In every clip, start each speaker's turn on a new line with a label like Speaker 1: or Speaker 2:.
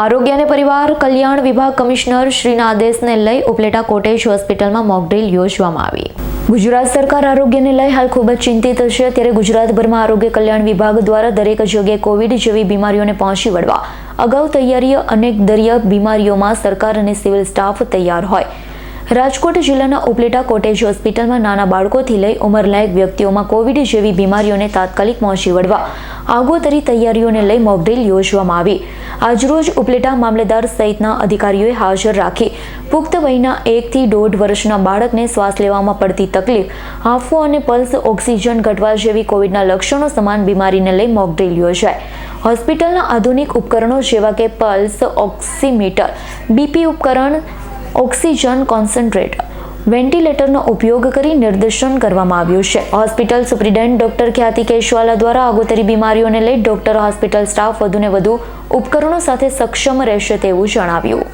Speaker 1: આરોગ્ય અને પરિવાર કલ્યાણ વિભાગ કમિશનર શ્રીના આદેશને લઈ ઉપલેટા કોટેજ હોસ્પિટલમાં મોકડ્રીલ યોજવામાં આવી. ગુજરાત સરકાર આરોગ્યને લઈ હાલ ખૂબ જ ચિંતિત છે. ત્યારે ગુજરાતભરમાં આરોગ્ય કલ્યાણ વિભાગ દ્વારા દરેક જગ્યાએ કોવિડ જેવી બીમારીઓને પહોંચી વળવા અગાઉ તૈયારી અનેક દરિયા બીમારીઓમાં સરકાર અને સિવિલ સ્ટાફ તૈયાર હોય. રાજકોટ જિલ્લાના ઉપલેટા કોટેજ હોસ્પિટલમાં નાના બાળકોથી લઈ ઉંમરલાયક વ્યક્તિઓમાં કોવિડ જેવી બીમારીઓને તાત્કાલિક પહોંચી વળવા આગોતરી તૈયારીઓને લઈ મોકડ્રીલ યોજવામાં આવી. આજરોજ ઉપલેટા મામલેદાર સહિતના અધિકારીઓએ હાજર રાખી. પુખ્ત વયના એકથી દોઢ વર્ષના બાળકને શ્વાસ લેવામાં પડતી તકલીફ હાંફવું અને પલ્સ ઓક્સિજન ઘટવા જેવી કોવિડના લક્ષણો સમાન બીમારીને લઈ મોકડ્રીલ યોજાય. હોસ્પિટલના આધુનિક ઉપકરણો જેવા કે પલ્સ ઓક્સિમીટર, બીપી ઉપકરણ ઓક્સિજન કોન્સન્ટ્રેટ. વેન્ટિલેટરનો ઉપયોગ કરી નિર્દેશન કરવામાં આવ્યું છે. Hospital superintendent doctor Khyati Keshwala દ્વારા આગોતરી બીમારીઓને લઈ ડોક્ટર હોસ્પિટલ સ્ટાફ વધુને વધુ ઉપકરણો સાથે સક્ષમ રહેશે તેવું જણાવ્યું.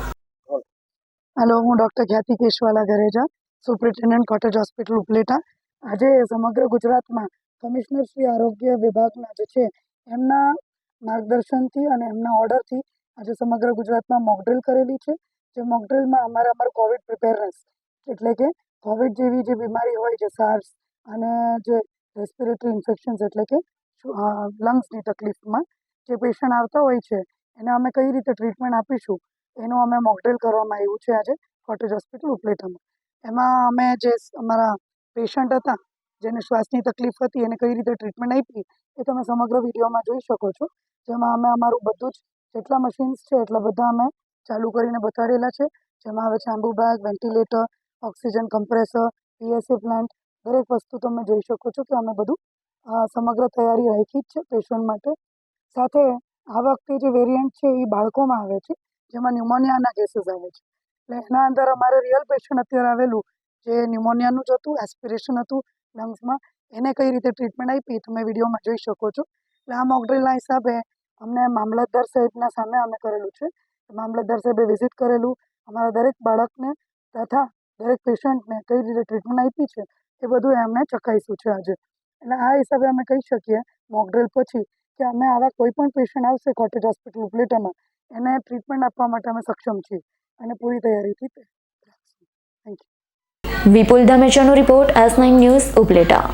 Speaker 2: હેલો, હું doctor Khyati Keshwala Gareja, superintendent cottage hospital Upleta. આજે સમગ્ર ગુજરાતમાં કમિશનર શ્રી આરોગ્ય વિભાગના જે છે, એમના માર્ગદર્શનથી અને એમના ઓર્ડરથી આજે સમગ્ર ગુજરાતમાં મોકડ્રીલ કરેલી છે. જે મોકડ્રીલમાં અમારે અમારું કોવિડ પ્રિપેરનેસ એટલે કે કોવિડ જેવી જે બીમારી હોય છે સાર્સ અને જે રેસ્પિરેટરી ઇન્ફેક્શન્સ એટલે કે લંગ્સની તકલીફમાં જે પેશન્ટ આવતા હોય છે, એને અમે કઈ રીતે ટ્રીટમેન્ટ આપીશું, એનું અમે મોકડ્રીલ કરવામાં આવ્યું છે આજે કોટેજ હોસ્પિટલ ઉપલેટામાં. એમાં અમે જે અમારા પેશન્ટ હતા, જેને શ્વાસની તકલીફ હતી, એને કઈ રીતે ટ્રીટમેન્ટ આપી, એ તમે સમગ્ર વિડીયોમાં જોઈ શકો છો. જેમાં અમે અમારું બધું જ, જેટલા મશીન્સ છે, એટલા બધા અમે ચાલુ કરીને બતાડેલા છે, જેમાં આવે છે Ambu bag ventilator oxygen compressor PSA plant દરેક વસ્તુ તમે જોઈ શકો છો કે અમે બધું સમગ્ર તૈયારી રાખી જ છે પેશન્ટ માટે. સાથે આ વખતે જે વેરિયન્ટ છે એ બાળકોમાં આવે છે, જેમાં ન્યુમોનિયાના કેસીસ આવે છે. એટલે એના અંદર અમારે રિયલ પેશન્ટ અત્યારે આવેલું, જે ન્યુમોનિયાનું જ હતું એસ્પિરેશન હતું લંગ્સમાં એને કઈ રીતે ટ્રીટમેન્ટ આપી તમે વિડીયોમાં જોઈ શકો છો. એટલે આ મોકડ્રીલના હિસાબે અમને મામલતદાર સાહેબના સામે અમે કરેલું છે. મામલતદાર સાહેબે વિઝિટ કરેલું. અમારા દરેક બાળકને તથા દરેક પેશન્ટને કઈ રીતે ટ્રીટમેન્ટ આપી છે એ બધું એમને ચકાઈશું છે આજે. એટલે આ હિસાબે અમે કહી શકીએ મોકડ્રીલ પછી, કે અમે આવા કોઈ પણ પેશન્ટ આવશે કોટેજ હોસ્પિટલ ઉપલેટામાં, એને ટ્રીટમેન્ટ આપવા માટે અમે સક્ષમ છીએ અને પૂરી તૈયારીથી રાખશું. Thank you
Speaker 1: Vipul ધામેચાનો report S nine news Upleta.